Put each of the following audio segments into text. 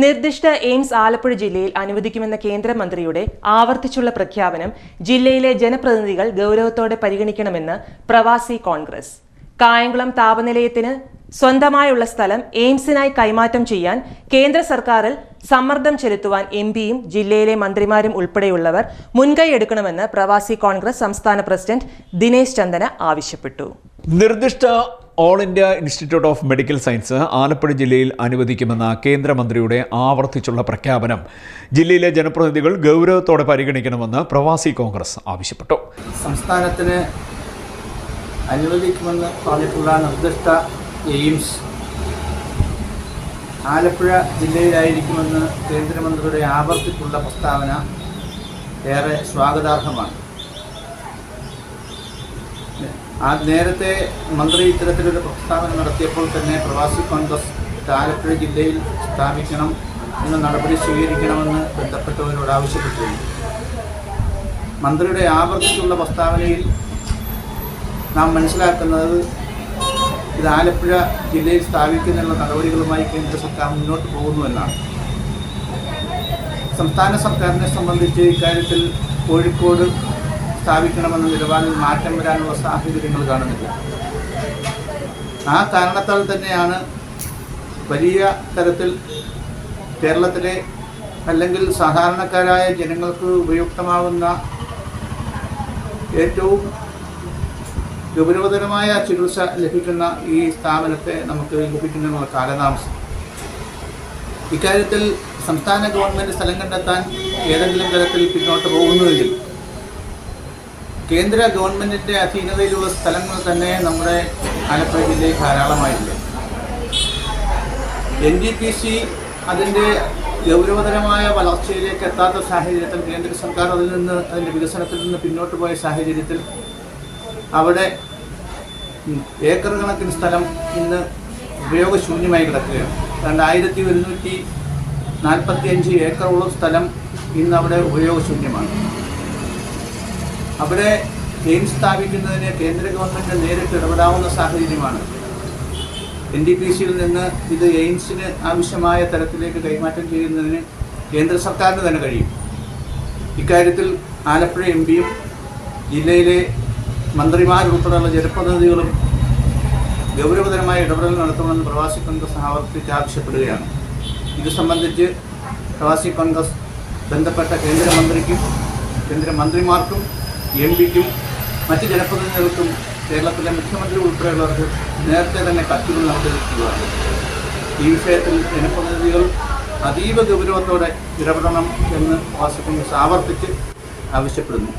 നിർദ്ദിഷ്ട എയിംസ് ആലപ്പുഴ ജില്ലയിൽ അനുവദിക്കുമെന്ന കേന്ദ്രമന്ത്രിയുടെ ആവർത്തിച്ചുള്ള പ്രഖ്യാപനം ജില്ലയിലെ ജനപ്രതിനിധികൾ ഗൗരവത്തോടെ പരിഗണിക്കണമെന്ന് പ്രവാസി കോൺഗ്രസ്. കായംകുളം താപനിലയത്തിന് സ്വന്തമായുള്ള സ്ഥലം എയിംസിനായി കൈമാറ്റം ചെയ്യാൻ കേന്ദ്ര സർക്കാരിൽ സമ്മർദ്ദം ചെലുത്തുവാൻ എം പിയും ജില്ലയിലെ മന്ത്രിമാരും ഉൾപ്പെടെയുള്ളവർ മുൻകൈ എടുക്കണമെന്ന് പ്രവാസി കോൺഗ്രസ് സംസ്ഥാന പ്രസിഡന്റ് ദിനേശ് ചന്ദന ആവശ്യപ്പെട്ടു. നിർദ്ദിഷ്ട All India Institute of Medical Science Alappuzha ജില്ലയിൽ അനുവദിക്കുമെന്ന കേന്ദ്രമന്ത്രിയുടെ ആവർത്തിച്ചുള്ള പ്രഖ്യാപനം. ജില്ലയിലെ ജനപ്രതിനിധികൾ ഗൗരവത്തോടെ പരിഗണിക്കണമെന്ന് പ്രവാസി കോൺഗ്രസ് ആവശ്യപ്പെട്ടു. സംസ്ഥാനത്തിന് അനുവദിക്കുമെന്ന് പറഞ്ഞിട്ടുള്ള നിർദ്ദിഷ്ട എയിംസ് ആലപ്പുഴ ജില്ലയിലായിരിക്കുമെന്ന് കേന്ദ്രമന്ത്രിയുടെ ആവർത്തിച്ചുള്ള പ്രസ്താവന ഏറെ സ്വാഗതാർഹമാണ്. ആ നേരത്തെ മന്ത്രി ഇത്തരത്തിലൊരു പ്രസ്താവന നടത്തിയപ്പോൾ തന്നെ പ്രവാസി കോൺഗ്രസ് ആലപ്പുഴ ജില്ലയിൽ സ്ഥാപിക്കണം എന്ന നടപടി സ്വീകരിക്കണമെന്ന് ബന്ധപ്പെട്ടവരോട് ആവശ്യപ്പെട്ടിരുന്നു. മന്ത്രിയുടെ ആവർത്തിച്ചുള്ള പ്രസ്താവനയിൽ നാം മനസ്സിലാക്കുന്നത് ഇത് ആലപ്പുഴ ജില്ലയിൽ സ്ഥാപിക്കുന്നതിനുള്ള നടപടികളുമായി കേന്ദ്ര സർക്കാർ മുന്നോട്ട് പോകുന്നു എന്നാണ്. സംസ്ഥാന സർക്കാരിനെ സംബന്ധിച്ച് ഇക്കാര്യത്തിൽ കോഴിക്കോട് സ്ഥാപിക്കണമെന്ന നിലപാടിൽ മാറ്റം വരാനുള്ള സാഹചര്യങ്ങൾ കാണുന്നില്ല. ആ കാരണത്താൽ തന്നെയാണ് വലിയ തരത്തിൽ കേരളത്തിലെ അല്ലെങ്കിൽ സാധാരണക്കാരായ ജനങ്ങൾക്ക് ഉപയുക്തമാവുന്ന ഏറ്റവും ഗൗരവതരമായ ചികിത്സ ലഭിക്കുന്ന ഈ സ്ഥാപനത്തെ നമുക്ക് ലഭിക്കുന്നതിനുള്ള കാലതാമസം. ഇക്കാര്യത്തിൽ സംസ്ഥാന ഗവൺമെന്റ് സ്ഥലം കണ്ടെത്താൻ ഏതെങ്കിലും തരത്തിൽ പിന്നോട്ട് പോകുന്നുവെങ്കിൽ കേന്ദ്ര ഗവൺമെന്റിന്റെ അധീനതയിലുള്ള സ്ഥലങ്ങൾ തന്നെ നമ്മുടെ ആലപ്പുഴ ജില്ലയിൽ ധാരാളമായിട്ടുണ്ട്. എൻ ഡി പി സി അതിന്റെ ഗൗരവതരമായ വളർച്ചയിലേക്ക് എത്താത്ത സാഹചര്യത്തിൽ കേന്ദ്ര സർക്കാർ അതിൽ നിന്ന് അതിന്റെ വികസനത്തിൽ നിന്ന് പിന്നോട്ട് പോയ സാഹചര്യത്തിൽ അവിടെ ഏക്കർ കണക്കിന് സ്ഥലം ഇന്ന് ഉപയോഗശൂന്യമായി കിടക്കുകയാണ്. രണ്ടായിരത്തി ഒരുന്നൂറ്റി നാൽപ്പത്തി അഞ്ച് ഏക്കറോളം സ്ഥലം ഇന്ന് അവിടെ ഉപയോഗശൂന്യമാണ്. അവിടെ എയിംസ് സ്ഥാപിക്കുന്നതിന് കേന്ദ്ര ഗവൺമെന്റ് നേരിട്ട് ഇടപെടാവുന്ന സാഹചര്യമാണ്. എൻ ഡി പി സിയിൽ നിന്ന് ഇത് എയിംസിന് ആവശ്യമായ തരത്തിലേക്ക് കൈമാറ്റം ചെയ്യുന്നതിന് കേന്ദ്ര സർക്കാരിന് തന്നെ കഴിയും. ഇക്കാര്യത്തിൽ ആലപ്പുഴ എം പിയും ജില്ലയിലെ മന്ത്രിമാരുൾപ്പെടെയുള്ള ജനപ്രതിനിധികളും ഗൗരവതരമായ ഇടപെടൽ നടത്തണമെന്ന് പ്രവാസി കോൺഗ്രസ് ആവർത്തിച്ച് ആവശ്യപ്പെടുകയാണ്. ഇത് സംബന്ധിച്ച് പ്രവാസി കോൺഗ്രസ് ബന്ധപ്പെട്ട കേന്ദ്രമന്ത്രിക്കും കേന്ദ്രമന്ത്രിമാർക്കും എം പിക്കും മറ്റ് ജനപ്രതിനിധികൾക്കും കേരളത്തിലെ മുഖ്യമന്ത്രി ഉൾപ്പെടെയുള്ളവർക്ക് നേരത്തെ തന്നെ കത്തുകൾ നൽകിയിരിക്കുകയാണ് ഈ വിഷയത്തിൽ ജനപ്രതിനിധികൾ അതീവ ഗൗരവത്തോടെ ഇടപെടണം എന്ന് പ്രവാസി കോൺഗ്രസ് ആവർത്തിച്ച് ആവശ്യപ്പെടുന്നു.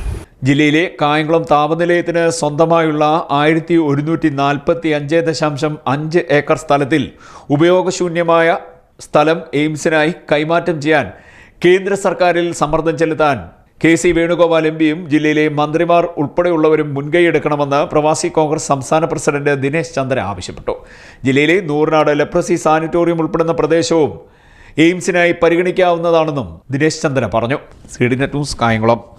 ജില്ലയിലെ കായംകുളം താപനിലയത്തിന് സ്വന്തമായുള്ള ആയിരത്തി ഒരുന്നൂറ്റി നാൽപ്പത്തി അഞ്ച് ദശാംശം അഞ്ച് ഏക്കർ സ്ഥലത്തിൽ ഉപയോഗശൂന്യമായ സ്ഥലം എയിംസിനായി കൈമാറ്റം ചെയ്യാൻ കേന്ദ്ര സർക്കാരിൽ സമ്മർദ്ദം ചെലുത്താൻ കെ സി വേണുഗോപാൽ എം പിയും ജില്ലയിലെ മന്ത്രിമാർ ഉൾപ്പെടെയുള്ളവരും മുൻകൈയെടുക്കണമെന്ന് പ്രവാസി കോൺഗ്രസ് സംസ്ഥാന പ്രസിഡന്റ് ദിനേശ് ചന്ദ്ര ആവശ്യപ്പെട്ടു. ജില്ലയിലെ നൂറിനാട് ലെപ്രസി സാനിറ്റോറിയം ഉൾപ്പെടുന്ന പ്രദേശവും എയിംസിനായി പരിഗണിക്കാവുന്നതാണെന്നും ദിനേശ് ചന്ദ്ര പറഞ്ഞു. C news Kayamkulam.